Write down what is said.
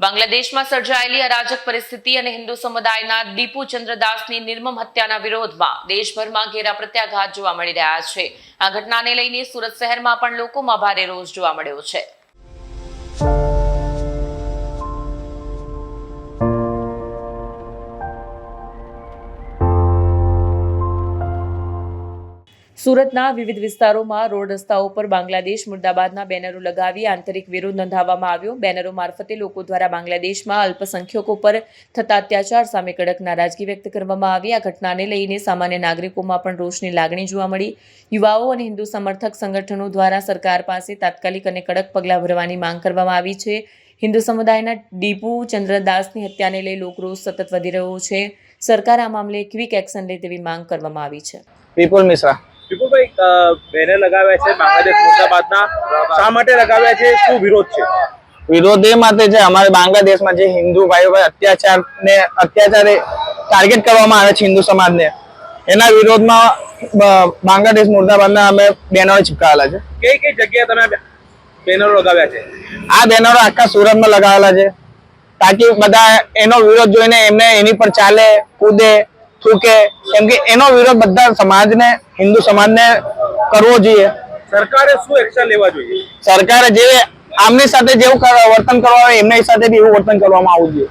બાંગ્લાદેશમાં સર્જાયેલી અરાજક પરિસ્થિતિ અને હિન્દુ સમુદાયના દીપુ ચંદ્રદાસની નિર્મમ હત્યાના વિરોધમાં દેશભરમાં ઘેરા પ્રત્યાઘાત જોવા મળી રહ્યા છે. આ ઘટનાને લઈને સુરત શહેરમાં પણ લોકોમાં ભારે રોષ જોવા મળ્યો છે. સુરતના વિવિધ વિસ્તારોમાં રોડ રસ્તાઓ પર બાંગ્લાદેશ મુર્દાબાદના બેનરો લગાવી આંતરિક વિરોધ નોંધાવવામાં આવ્યો. બેનરો મારફતે લોકો દ્વારા બાંગ્લાદેશમાં અલ્પસંખ્યકો પર થતા અત્યાચાર સામે કડક નારાજગી વ્યક્ત કરવામાં આવી. આ ઘટનાને લઈને સામાન્ય નાગરિકોમાં પણ રોષની લાગણી જોવા મળી. યુવાઓ અને હિન્દુ સમર્થક સંગઠનો દ્વારા સરકાર પાસે તાત્કાલિક અને કડક પગલાં ભરવાની માંગ કરવામાં આવી છે. હિન્દુ સમુદાયના ડીપુ ચંદ્રદાસની હત્યાને લઈ લોકરોષ સતત વધી રહ્યો છે. સરકાર આ મામલે ક્વિક એક્શન લે તેવી માંગ કરવામાં આવી છે. વિપુલ મિશ્રા. વિપુલભાઈ બેનર લગાવ્યા છે બાંગ્લાદેશ મુર્દાબાદના. શા માટે લગાવ્યા છે? શું વિરોધ છે? વિરોધ એ માટે છે અમારે બાંગ્લાદેશમાં જે હિન્દુ ભાઈઓ ભાઈ અત્યાચાર ને અત્યાચારે ટાર્ગેટ કરવામાં આવે છે હિન્દુ સમાજને એના વિરોધમાં બાંગ્લાદેશ મુર્દાબાદના અમે બેનરો ચિપકાવેલા છે. કઈ કઈ જગ્યાએ તમે બેનરો લગાવ્યા છે? આ બેનરો આખા સુરતમાં લગાવેલા છે તાકી બધા એનો વિરોધ જોઈને એમને એની પર ચાલે કૂદે થૂકે કેમ કે એનો વિરોધ બધા સમાજને હિન્દુ સમાજને કરવો જોઈએ. સરકારે શું એક્શન લેવા જોઈએ? સરકારે જે આમની સાથે જેવું વર્તન કરવા આવે એમની સાથે બી એવું વર્તન કરવામાં આવવું જોઈએ.